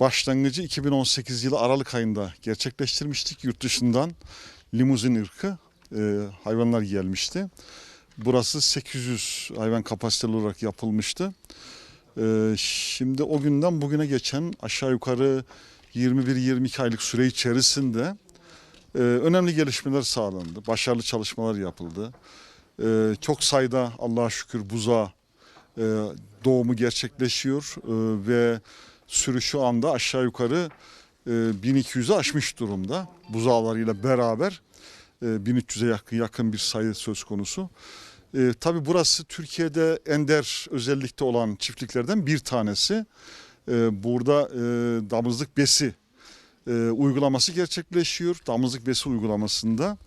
Başlangıcı 2018 yılı Aralık ayında gerçekleştirmiştik. Yurt dışından limuzin ırkı e, hayvanlar gelmişti. Burası 800 hayvan kapasiteli olarak yapılmıştı. E, şimdi o günden bugüne geçen aşağı yukarı 21-22 aylık süre içerisinde e, önemli gelişmeler sağlandı. Başarılı çalışmalar yapıldı. E, çok sayıda Allah'a şükür buza e, doğumu gerçekleşiyor ve sürü şu anda aşağı yukarı e, 1200'ü aşmış durumda. Buzağlarıyla beraber e, 1300'e yakın, yakın bir sayı söz konusu. E, tabii burası Türkiye'de ender özellikte olan çiftliklerden bir tanesi. E, burada e, damızlık besi e, uygulaması gerçekleşiyor. Damızlık besi uygulamasında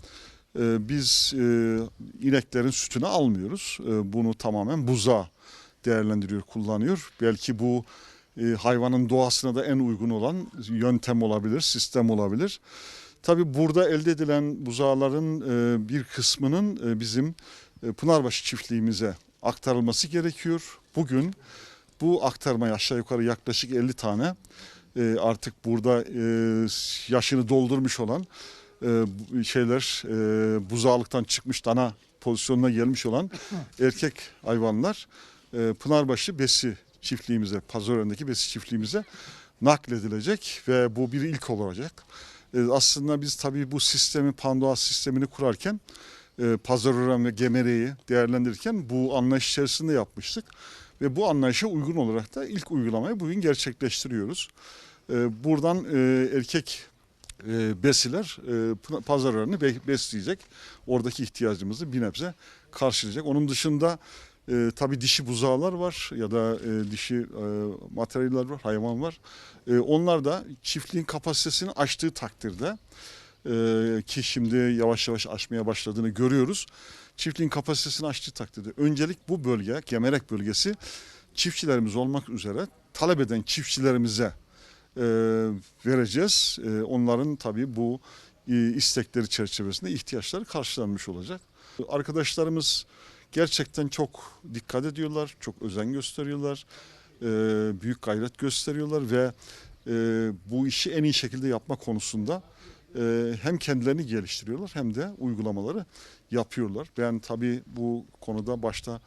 e, biz e, ineklerin sütünü almıyoruz. E, bunu tamamen buza değerlendiriyor, kullanıyor. Belki bu e, hayvanın doğasına da en uygun olan yöntem olabilir, sistem olabilir. Tabii burada elde edilen buzağların e, bir kısmının e, bizim Pınarbaşı çiftliğimize aktarılması gerekiyor. Bugün bu aktarmayı aşağı yukarı yaklaşık 50 tane e, artık burada e, yaşını doldurmuş olan e, şeyler e, buzağlıktan çıkmış dana pozisyonuna gelmiş olan erkek hayvanlar e, Pınarbaşı besi çiftliğimize, Pazarören'deki besi çiftliğimize nakledilecek ve bu bir ilk olacak. E, aslında biz tabii bu sistemi, Pandoğa sistemini kurarken e, ve Gemere'yi değerlendirirken bu anlayış içerisinde yapmıştık. Ve bu anlayışa uygun olarak da ilk uygulamayı bugün gerçekleştiriyoruz. E, buradan e, erkek e, besiler e, pazarlarını be- besleyecek. Oradaki ihtiyacımızı bir nebze karşılayacak. Onun dışında e, tabii dişi buzağlar var ya da e, dişi e, materyaller var, hayvan var. E, onlar da çiftliğin kapasitesini aştığı takdirde e, ki şimdi yavaş yavaş aşmaya başladığını görüyoruz. Çiftliğin kapasitesini aştığı takdirde öncelik bu bölge, Gemerek bölgesi çiftçilerimiz olmak üzere talep eden çiftçilerimize e, vereceğiz. E, onların tabii bu e, istekleri çerçevesinde ihtiyaçları karşılanmış olacak. Arkadaşlarımız gerçekten çok dikkat ediyorlar, çok özen gösteriyorlar, büyük gayret gösteriyorlar ve bu işi en iyi şekilde yapma konusunda e, hem kendilerini geliştiriyorlar hem de uygulamaları yapıyorlar. Ben tabii bu konuda başta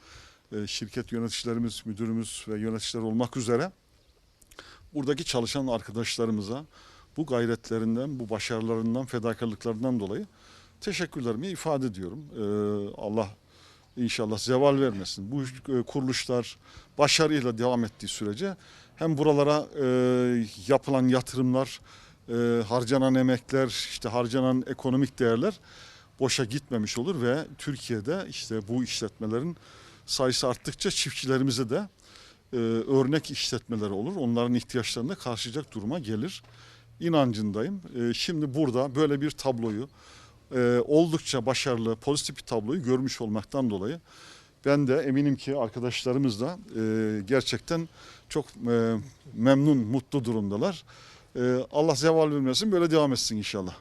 e, şirket yöneticilerimiz, müdürümüz ve yöneticiler olmak üzere buradaki çalışan arkadaşlarımıza bu gayretlerinden, bu başarılarından, fedakarlıklarından dolayı teşekkürlerimi ifade ediyorum. Ee, Allah inşallah zeval vermesin. Bu e, kuruluşlar başarıyla devam ettiği sürece hem buralara e, yapılan yatırımlar, e, harcanan emekler, işte harcanan ekonomik değerler boşa gitmemiş olur ve Türkiye'de işte bu işletmelerin sayısı arttıkça çiftçilerimize de e, örnek işletmeleri olur. Onların ihtiyaçlarını karşılayacak duruma gelir. İnancındayım. E, şimdi burada böyle bir tabloyu e, oldukça başarılı, pozitif bir tabloyu görmüş olmaktan dolayı ben de eminim ki arkadaşlarımız da e, gerçekten çok e, memnun, mutlu durumdalar. E, Allah zeval vermesin, böyle devam etsin inşallah.